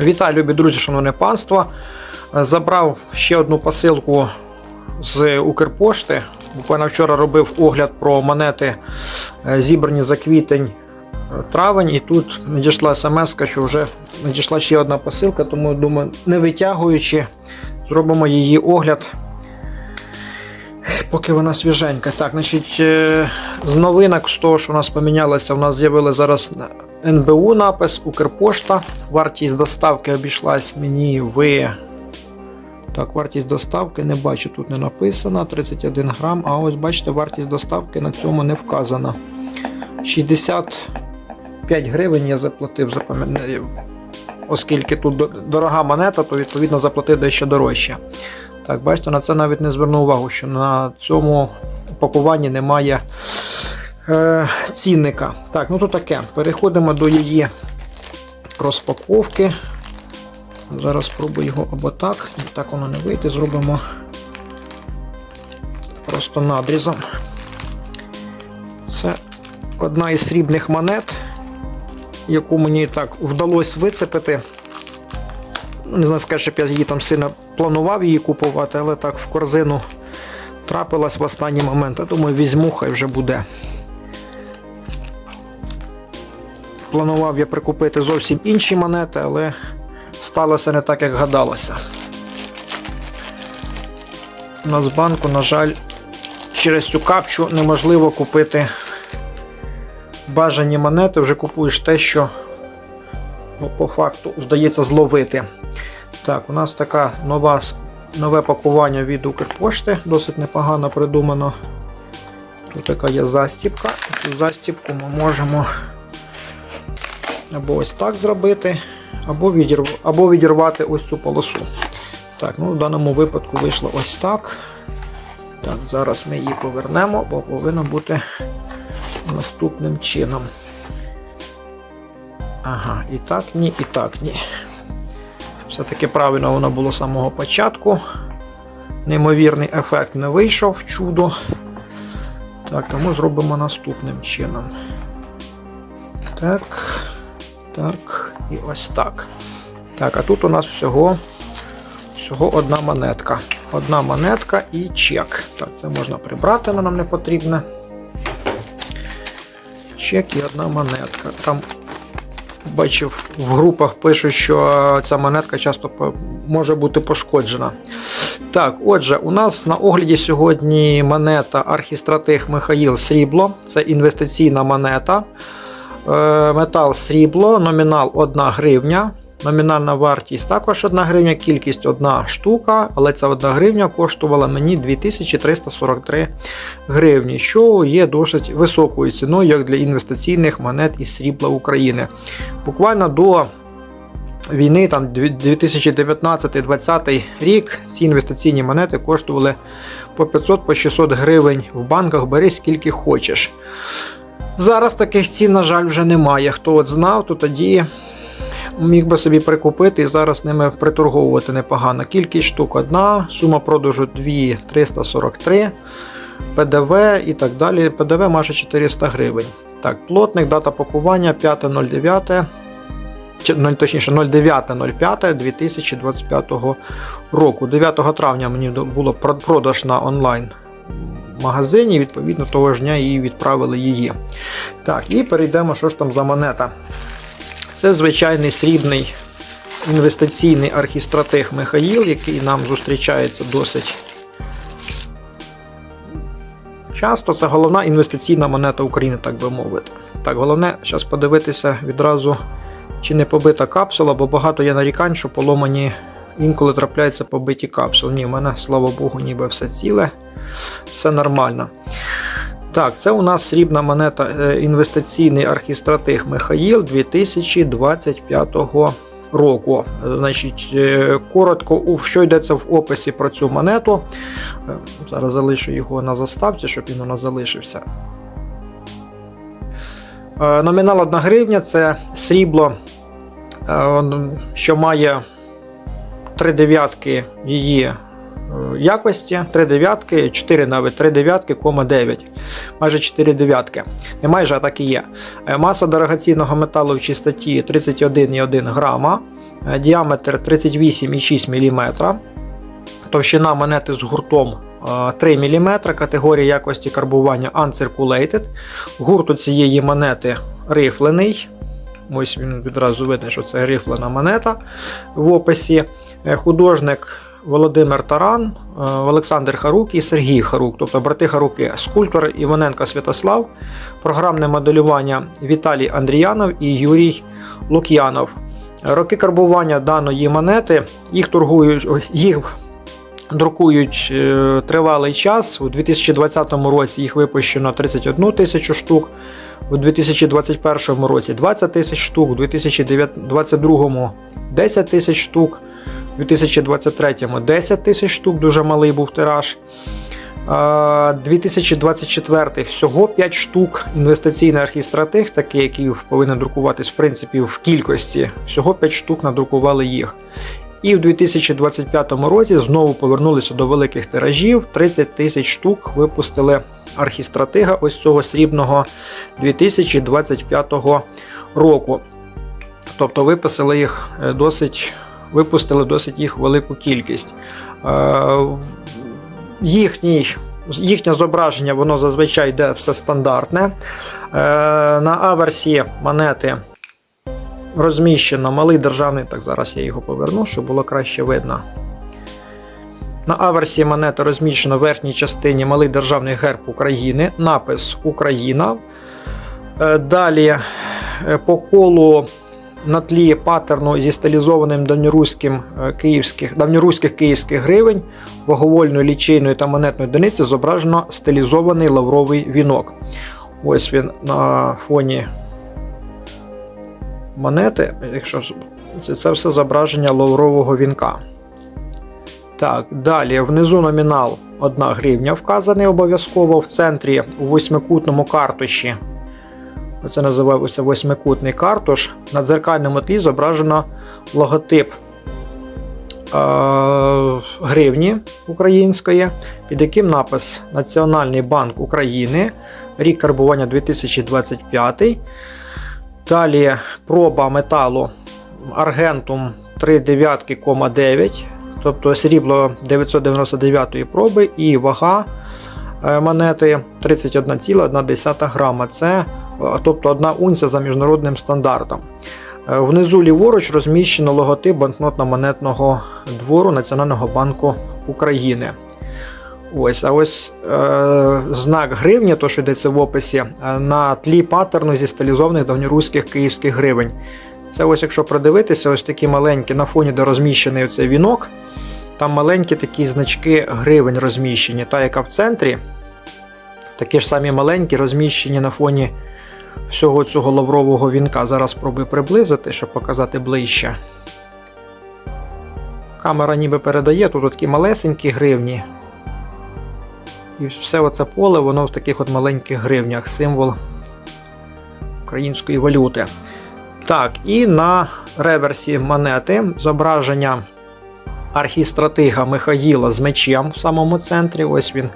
Вітаю, любі друзі, шановне панство. Е, Забрав ще одну посилку з Укрпошти. Буквально вчора робив огляд про монети, е, зібрані за квітень е, травень, і тут надійшла смс, що вже надійшла ще одна посилка, тому думаю, не витягуючи, зробимо її огляд. Поки вона свіженька. Так, значить, з новинок з того, що у нас помінялося, у нас з'явили зараз НБУ напис, Укрпошта. Вартість доставки обійшлась мені в. Так, вартість доставки не бачу, тут не написано 31 грам, а ось бачите, вартість доставки на цьому не вказана. 65 гривень я заплатив. Оскільки тут дорога монета, то відповідно заплатив дещо дорожче. Так, бачите, на це навіть не звернув увагу, що на цьому пакуванні немає е, цінника. Так, ну то таке. Переходимо до її розпаковки. Зараз спробую його або так. Ні, так воно не вийде. Зробимо просто надрізом. Це одна із срібних монет, яку мені так вдалося вицепити. Ну, Не знаю, сказати, щоб я її там сильно планував її купувати, але так в корзину трапилась в останній момент. Я думаю, візьму, хай вже буде. Планував я прикупити зовсім інші монети, але сталося не так, як гадалося. У нас банку, на жаль, через цю капчу неможливо купити бажані монети, вже купуєш те, що по факту вдається зловити. Так, у нас така нова, нове пакування від Укрпошти, досить непогано придумано. Тут така є застіпка. Цю застіпку ми можемо або ось так зробити, або, відірв... або відірвати ось цю полосу. Так, ну в даному випадку вийшло ось так. Так, зараз ми її повернемо, бо повинно бути наступним чином. Ага, і так ні, і так ні. Все-таки правильно воно було з самого початку. Неймовірний ефект не вийшов, чудо. Так, тому зробимо наступним чином. Так, так, і ось так. Так, а тут у нас всього, всього одна монетка. Одна монетка і чек. Так, це можна прибрати, воно нам не потрібне. Чек і одна монетка. Там бачив в групах пишуть, що ця монетка часто може бути пошкоджена. Так, отже, у нас на огляді сьогодні монета Архістратих Михаїл Срібло. Це інвестиційна монета. Е, Метал срібло, номінал 1 гривня. Номінальна вартість також 1 гривня, кількість 1 штука, але ця 1 гривня коштувала мені 2343 гривні, що є досить високою ціною як для інвестиційних монет із срібла України. Буквально до війни, там 2019-2020 рік, ці інвестиційні монети коштували по 500-600 гривень в банках, бери скільки хочеш. Зараз таких цін, на жаль, вже немає. Хто от знав, то тоді міг би собі прикупити і зараз ними приторговувати непогано. Кількість штук одна, сума продажу 2343, ПДВ і так далі. ПДВ майже 400 гривень. Так, плотник, дата пакування 5.09. чи, ну, Точніше, 09.05.2025 року. 9 травня мені було продаж на онлайн магазині, відповідно, того ж дня і відправили її. Так, і перейдемо, що ж там за монета. Це звичайний срібний інвестиційний архістратих Михаїл, який нам зустрічається досить часто. Це головна інвестиційна монета України, так би мовити. Так, головне зараз подивитися відразу, чи не побита капсула, бо багато є нарікань, що поломані інколи трапляються побиті капсули. Ні, в мене, слава Богу, ніби все ціле, все нормально. Так, це у нас срібна монета е, інвестиційний архістратих Михаїл 2025 року. Значить, е, коротко, що йдеться в описі про цю монету. Е, Зараз залишу його на заставці, щоб він у нас залишився. Номінал 1 гривня це срібло, що має три дев'ятки її е, якості, 3 дев'ятки, 4 навіть 3 дев'ятки, кома 9. Майже 4 дев'ятки. Не майже, а так і є. Е, Маса дорогоцінного металу в чистоті 31,1 грама. Е, Діаметр 38,6 мм. Товщина монети з гуртом е, 3 мм, категорія якості карбування Uncirculated. Гурт у цієї монети рифлений. Ось він відразу видно, що це рифлена монета в описі. Е, Художник Володимир Таран, е, Олександр Харук і Сергій Харук, тобто брати Харуки, скульптор Іваненко Святослав, програмне моделювання Віталій Андріянов і Юрій Лук'янов. Роки карбування даної монети їх торгують, їх друкують е, тривалий час. У 2020 році їх випущено 31 тисячу штук, у 2021 році 20 тисяч штук, у 2022 10 тисяч штук, у 2023 10 тисяч штук, дуже малий був тираж. 2024 всього 5 штук. Інвестиційний архістратег, такий, який повинен друкуватись в принципі в кількості, всього 5 штук надрукували їх. І в 2025 році знову повернулися до великих тиражів. 30 тисяч штук випустили архістратига ось цього срібного 2025 року. Тобто виписали їх е, досить, випустили досить їх велику кількість. Е, Їхній, їхнє зображення, воно зазвичай йде все стандартне. Е, На аверсі монети розміщено малий державний, так зараз я його поверну, щоб було краще видно. На аверсі монети розміщено в верхній частині малий державний герб України, напис Україна. Е, Далі по колу на тлі паттерну зі стилізованим давньоруським е, київських, давньоруських київських гривень, ваговольною лічейною та монетною одиниці зображено стилізований лавровий вінок. Ось він на фоні монети, якщо це, це все зображення лаврового вінка. Так, далі внизу номінал 1 гривня вказаний обов'язково в центрі у восьмикутному картуші. Це називається восьмикутний картуш. На дзеркальному тлі зображено логотип е- гривні української, під яким напис Національний банк України, рік карбування 2025. Далі проба металу Аргентум 3,9,9, тобто срібло 999 проби і вага е, монети 31,1 грама. Це тобто 1 унція за міжнародним стандартом. Е, Внизу ліворуч розміщено логотип банкнотно-монетного двору Національного банку України. Ось, а ось е, знак гривня, то що йдеться в описі, е, на тлі паттерну зі стилізованих давньоруських київських гривень. Це ось, якщо продивитися, ось такі маленькі на фоні, де розміщений оцей вінок. Там маленькі такі значки гривень розміщені. Та, яка в центрі, такі ж самі маленькі, розміщені на фоні всього цього лаврового вінка. Зараз спробую приблизити, щоб показати ближче. Камера ніби передає, тут такі малесенькі гривні. І все оце поле, воно в таких от маленьких гривнях, символ української валюти. Так, і на реверсі монети зображення архістратига Михаїла з мечем в самому центрі. Ось він,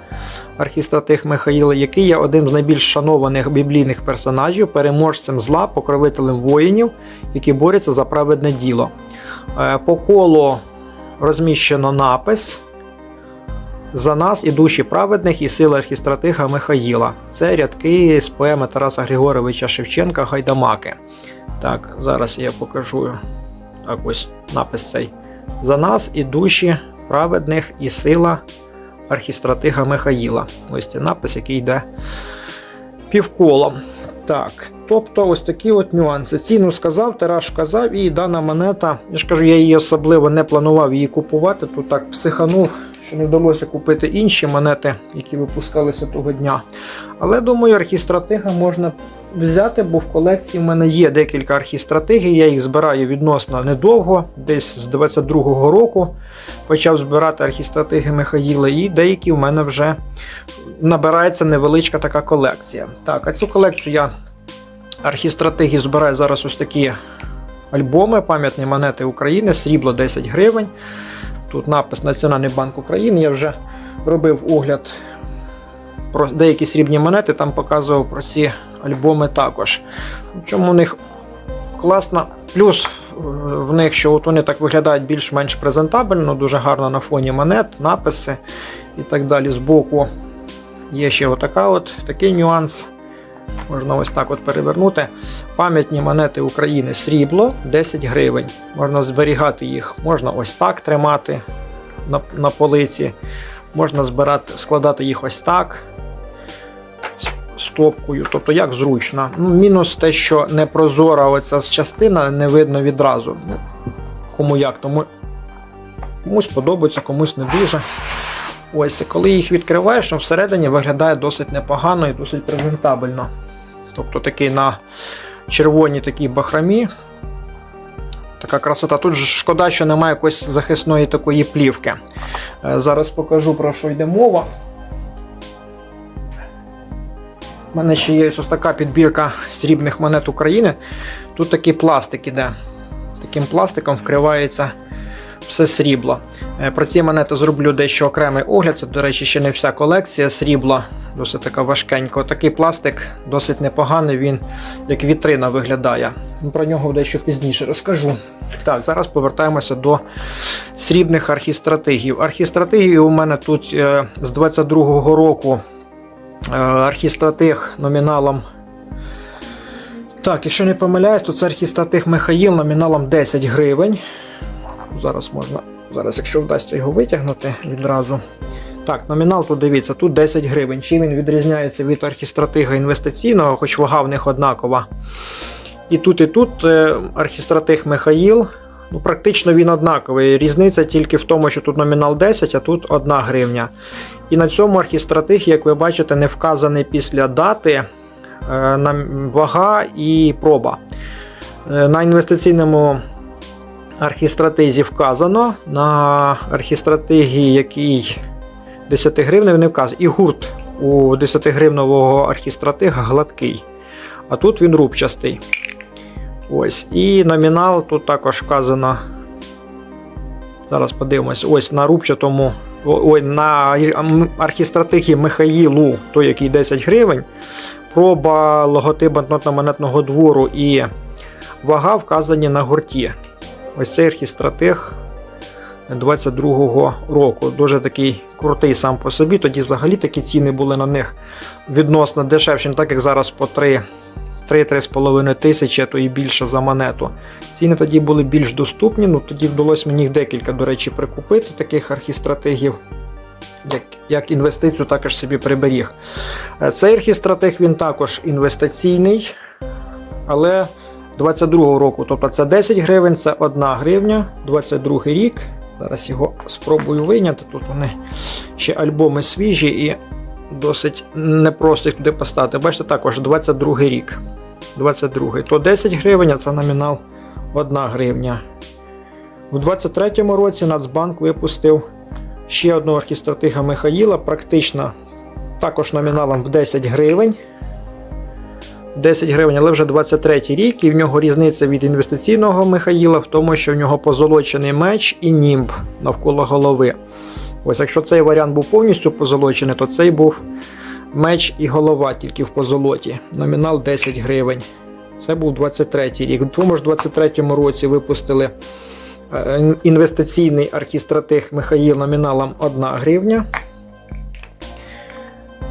архістратиг Михаїла, який є одним з найбільш шанованих біблійних персонажів, переможцем зла, покровителем воїнів, які борються за праведне діло. Е, По колу розміщено напис. За нас і душі праведних і сили архістратига Михаїла. Це рядки з поеми Тараса Григоровича Шевченка Гайдамаки. Так, зараз я покажу. Так, ось напис цей. За нас і душі праведних і сила архістратига Михаїла. Ось це напис, який йде півколом. Так, тобто ось такі от нюанси. Ціну сказав, тираж вказав, і дана монета, я ж кажу, я її особливо не планував її купувати. Тут так психанув, що не вдалося купити інші монети, які випускалися того дня. Але думаю, архістратига можна взяти, бо в колекції в мене є декілька архістратигій, я їх збираю відносно недовго, десь з 22-го року почав збирати архістратиги Михаїла, і деякі в мене вже набирається невеличка така колекція. Так, а цю колекцію я архістратигів збираю зараз ось такі альбоми, пам'ятні монети України, срібло 10 гривень. Тут напис Національний банк України. Я вже робив огляд про деякі срібні монети, там показував про ці альбоми також. Чому у них класна. Плюс е, в них, що от вони так виглядають більш-менш презентабельно, дуже гарно на фоні монет, написи і так далі. Збоку є ще отака от, такий нюанс. Можна ось так от перевернути. Пам'ятні монети України срібло 10 гривень. Можна зберігати їх, можна ось так тримати на, на полиці, можна збирати, складати їх ось так стопкою, тобто як зручно. Ну, мінус те, що не прозора оця частина не видно відразу. Кому як, тому комусь подобається, комусь не дуже. Ось, і коли їх відкриваєш, ну, всередині виглядає досить непогано і досить презентабельно. Тобто такий на червоній такій бахрамі. Така красота. Тут шкода, що немає якоїсь захисної такої плівки. Е, Зараз покажу про що йде мова. У мене ще є ось така підбірка срібних монет України. Тут такий пластик іде. Таким пластиком вкривається все срібло. Е, Про ці монети зроблю дещо окремий огляд. Це, до речі, ще не вся колекція срібла, досить така важкенька. Такий пластик досить непоганий, він як вітрина виглядає. Про нього дещо пізніше розкажу. Так, зараз повертаємося до срібних архістратигів. Архістратигів у мене тут е, з 22-го року е, архістратиг номіналом. Так, якщо не помиляюсь, то це архістратиг Михаїл номіналом 10 гривень. Зараз можна, зараз, якщо вдасться його витягнути відразу. Так, номінал тут дивіться, тут 10 гривень. Чим він відрізняється від архістратига інвестиційного, хоч вага в них однакова. І тут, і тут е, архістратиг Михаїл. Ну, практично він однаковий. Різниця тільки в тому, що тут номінал 10, а тут 1 гривня. І на цьому архістратиг, як ви бачите, не вказаний після дати е, вага і проба. Е, На інвестиційному архістратизі вказано, на архістратигі, який 10 гривень, не вказано. І гурт у 10-гривневого архістратига гладкий. А тут він рубчастий. Ось. І номінал тут також вказано. Зараз подивимось. Ось на рубчатому. Ой, на архістратигі Михаїлу, той, який 10 гривень. Проба логотип банкнотно-монетного двору і вага вказані на гурті. Ось цей архістратиг 22-го року. Дуже такий крутий сам по собі. Тоді взагалі такі ціни були на них відносно дешевші, так як зараз по 3 3-3,5 тисячі, а то і більше за монету. Ціни тоді були більш доступні. Ну тоді вдалося мені їх декілька, до речі, прикупити таких архістратигів. Як, як інвестицію також собі приберіг. Е, Цей архістратиг він також інвестиційний, але 22 року, тобто це 10 гривень, це 1 гривня, 22 рік. Зараз його спробую вийняти. Тут вони ще альбоми свіжі і досить непросто туди поставити. Бачите, також 22 рік. 22 то 10 гривень, а це номінал 1 гривня. У 23-му році Нацбанк випустив ще одного архістратига Михаїла, практично також номіналом в 10 гривень. 10 гривень, але вже 23 рік, і в нього різниця від інвестиційного Михаїла в тому, що в нього позолочений меч і німб навколо голови. Ось якщо цей варіант був повністю позолочений, то цей був меч і голова тільки в позолоті. Номінал 10 гривень. Це був 23 рік. В тому ж 23 році випустили е, інвестиційний архістратиг Михаїл номіналом 1 гривня.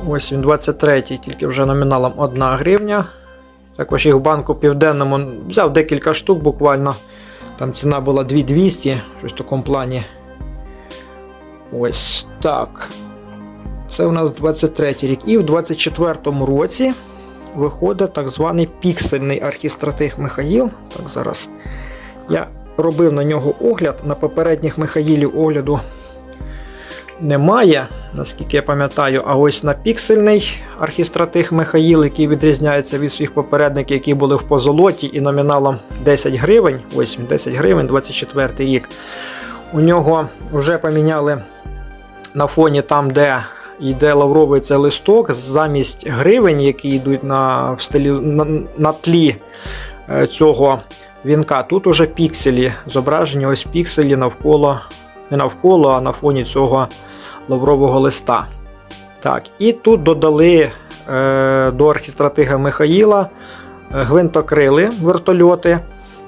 Ось він 23-й, тільки вже номіналом 1 гривня. Також їх в банку Південному взяв декілька штук буквально. Там ціна була 2200, щось в такому плані. Ось так. Це у нас 23 рік. І в 24-му році виходить так званий піксельний архістратиг Михаїл. Так, зараз я робив на нього огляд. На попередніх Михаїлів огляду немає, наскільки я пам'ятаю. А ось на піксельний архістратиг Михаїл, який відрізняється від своїх попередників, які були в позолоті і номіналом 10 гривень. Ось він 10 гривень, 24 рік. У нього вже поміняли на фоні там, де йде лавровий цей листок, замість гривень, які йдуть на, в стилі, на, на тлі е, цього вінка, тут уже пікселі. Зображені ось пікселі навколо, не навколо, а на фоні цього лаврового листа. Так, І тут додали е, до архістратига Михаїла е, гвинтокрили вертольоти.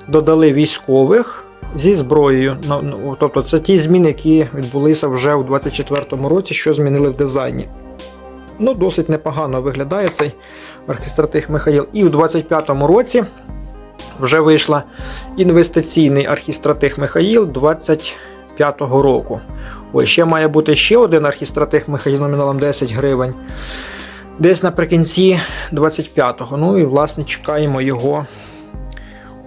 додали військових зі зброєю. Ну, ну, Тобто це ті зміни, які відбулися вже у 2024 році, що змінили в дизайні. Ну, досить непогано виглядає цей архістратиг Михаїл. І у 2025 році вже вийшла інвестиційний архістратиг Михаїл 25 року. Ось ще має бути ще один архістратиг Михаїл номіналом 10 гривень. Десь наприкінці 25-го. Ну і власне чекаємо його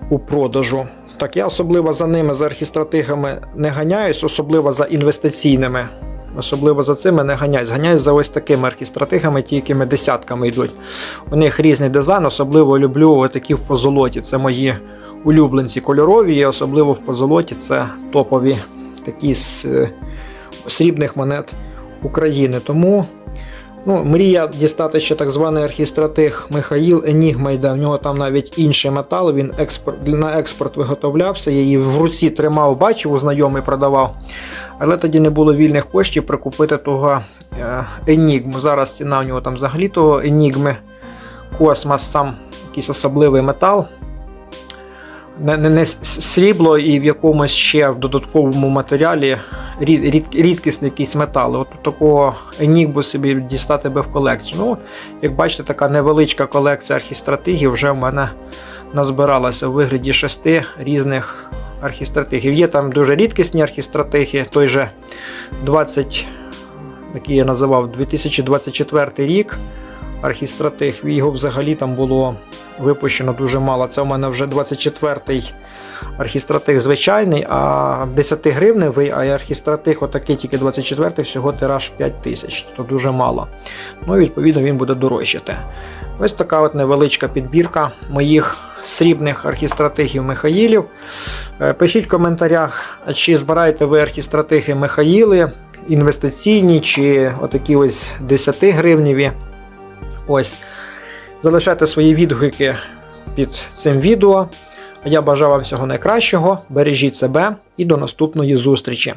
у продажу. Так, я особливо за ними, за архістратигами не ганяюсь, особливо за інвестиційними. Особливо за цими не ганяюсь. Ганяюсь за ось такими архістратигами, ті, якими десятками йдуть. У них різний дизайн, особливо люблю такі в позолоті. Це мої улюбленці кольорові, і особливо в позолоті це топові такі з е, срібних монет України. Тому ну, мрія дістати ще так званий архістратиг Михаїл Енігма йде. В нього там навіть інший метал. Він експорт, на експорт виготовлявся. Її в руці тримав, бачив, у знайомий продавав. Але тоді не було вільних коштів прикупити того е, Енігму. Зараз ціна в нього там взагалі того Енігми. Космос, там якийсь особливий метал. Не, не, не срібло і в якомусь ще в додатковому матеріалі рід, рід, рідкісний якийсь метал. От такого енігбу собі дістати би в колекцію. Ну, як бачите, така невеличка колекція архістратигів вже в мене назбиралася у вигляді шести різних архістратигів. Є там дуже рідкісні архістратиги, той же 20, який я називав 2024 рік. Архістратиг, його взагалі там було випущено дуже мало. Це у мене вже 24-й архістратиг звичайний, а 10 гривневий, а архістратиг отакий тільки 24-й, всього тираж 5 тисяч, то дуже мало. Ну, і, відповідно, він буде дорожчати. Ось така от невеличка підбірка моїх срібних архістратигів Михаїлів. Е, Пишіть в коментарях, чи збираєте ви архістратиги Михаїли, інвестиційні, чи отакі ось 10 гривневі. Ось. Залишайте свої відгуки під цим відео. Я бажаю вам всього найкращого. Бережіть себе і до наступної зустрічі.